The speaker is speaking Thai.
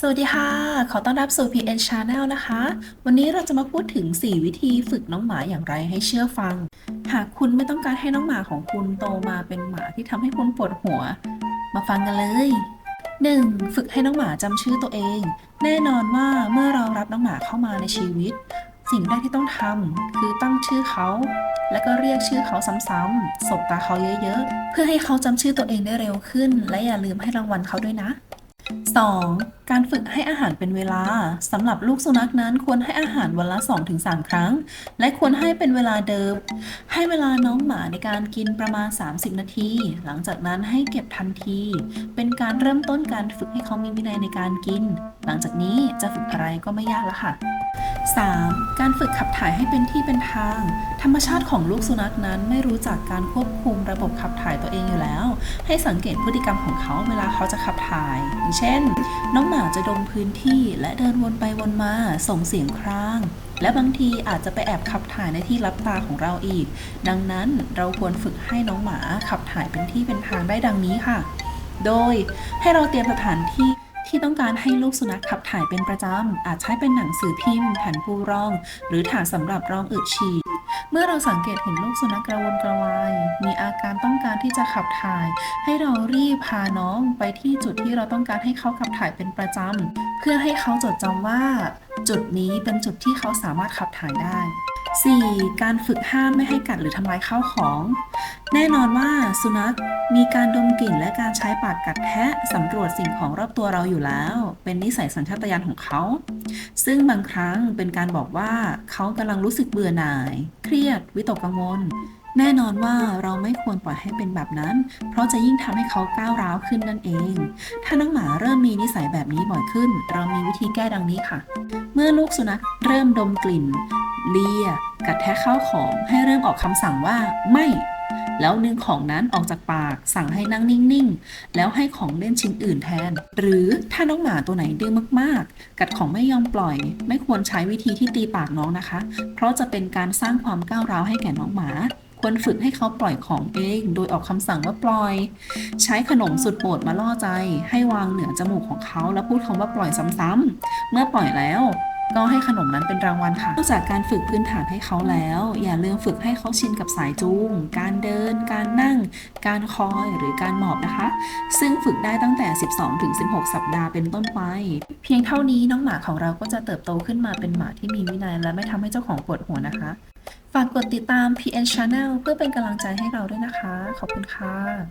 สวัสดีค่ะ ขอต้อนรับสู่ PN Channel นะคะ วันนี้เราจะมาพูดถึง 4 วิธีฝึกน้องหมาอย่างไรให้เชื่อฟัง หากคุณไม่ต้องการให้น้องหมาของคุณโตมาเป็นหมาที่ทำให้คุณปวดหัว มาฟังกันเลย 1. ฝึกให้น้องหมาจำชื่อตัวเอง แน่นอนว่าเมื่อเรารับน้องหมาเข้ามาในชีวิต สิ่งแรกที่ต้องทำคือตั้งชื่อเขา แล้วก็เรียกชื่อเขาซ้ำๆสบตาเขาเยอะๆ เพื่อให้เขาจำชื่อตัวเองได้เร็วขึ้น และอย่าลืมให้รางวัลเขาด้วยนะ 2. การฝึกให้อาหารเป็นเวลาสำหรับลูกสุนัขนั้นควรให้อาหารวันละ 2-3 ครั้ง และควรให้เป็นเวลาเดิม ให้เวลาน้องหมาในการกินประมาณ 30 นาที หลังจากนั้นให้เก็บทันที เป็นการเริ่มต้นการฝึกให้เขามีวินัยในการกิน หลังจากนี้จะฝึกอะไรก็ไม่ยากล้วค่ะ 3. การฝึกขับถ่ายให้เป็นที่เป็นทาง ธรรมชาติของลูกสุนัขนั้นไม่รู้จักการควบคุมระบบขับถ่ายตัวเองอยู่แล้ว ให้สังเกตพฤติกรรมของเขาเวลาเขาจะขับถ่าย อย่างเช่นน้องหมาจะดมพื้นที่และเดินวนไปวนมาส่งเสียงคราง และบางทีอาจจะไปแอบขับถ่ายในที่รับตาของเราอีก ดังนั้นเราควรฝึกให้น้องหมาขับถ่ายเป็นที่เป็นทางได้ดังนี้ค่ะ โดยให้เราเตรียมสถานที่ที่ต้องการให้ลูกสุนัขขับถ่ายเป็นประจำ อาจใช้เป็นหนังสือพิมพ์แผ่นปูรอง หรือถาดสำหรับรองอึฉี่ เมื่อเราสังเกตเห็นลูกสุนัขกระวนกระวาย มีอาการต้องการที่จะขับถ่าย ให้เรารีบพาน้องไปที่จุดที่เราต้องการให้เขาขับถ่ายเป็นประจำ เพื่อให้เขาจดจำว่า จุดนี้เป็นจุดที่เขาสามารถขับถ่ายได้ 4. การฝึกห้ามไม่ให้กัดหรือทำลายข้าวของ แน่นอนว่าสุนัขมีการดมกลิ่นและการใช้ปากกัดแทะสำรวจสิ่งของรอบตัวเราอยู่แล้ว เป็นนิสัยสัญชาตญาณของเขา ซึ่งบางครั้งเป็นการบอกว่าเขากำลังรู้สึกเบื่อหน่าย เครียด วิตกกังวล แน่นอนว่าเราไม่ควรปล่อยให้เป็นแบบนั้น เพราะจะยิ่งทำให้เขาก้าวร้าวขึ้นนั่นเอง ถ้าน้องหมาเริ่มมีนิสัยแบบนี้บ่อยขึ้น เรามีวิธีแก้ดังนี้ค่ะ เมื่อลูกสุนัขเริ่มดมกลิ่น เลีย กัดแทะข้าวของให้เริ่มออกคำสั่งว่าไม่ แล้วนึงของนั้นออกจากปากสั่งให้นั่งนิ่งๆ แล้วให้ของเล่นชิ้นอื่นแทน หรือถ้าน้องหมาตัวไหนดื้อมากๆ กัดของไม่ยอมปล่อย ไม่ควรใช้วิธีที่ตีปากน้องนะคะ เพราะจะเป็นการสร้างความก้าวร้าวให้แก่น้องหมาควรฝึกให้เขาปล่อยของเอง โดยออกคำสั่งว่าปล่อย ใช้ขนมสุดโปรดมาล่อใจ ให้วางเหนือจมูกของเขาแล้วพูดคำว่าปล่อยซ้ำๆเมื่อปล่อยแล้ว ก็ให้ขนมนั้นเป็นรางวัลค่ะ นอกจากการฝึกพื้นฐานให้เขาแล้ว อย่าลืมฝึกให้เขาชินกับสายจูง การเดิน การนั่ง การคอยหรือการหมอบนะคะ ซึ่งฝึกได้ตั้งแต่ 12ถึง16 สัปดาห์เป็นต้นไป เพียงเท่านี้น้องหมาของเราก็จะเติบโตขึ้นมาเป็นหมาที่มีวินัย และไม่ทำให้เจ้าของปวดหัวนะคะ ฝากกดติดตาม PN Channel เพื่อเป็นกำลังใจให้เราด้วยนะคะ ขอบคุณค่ะ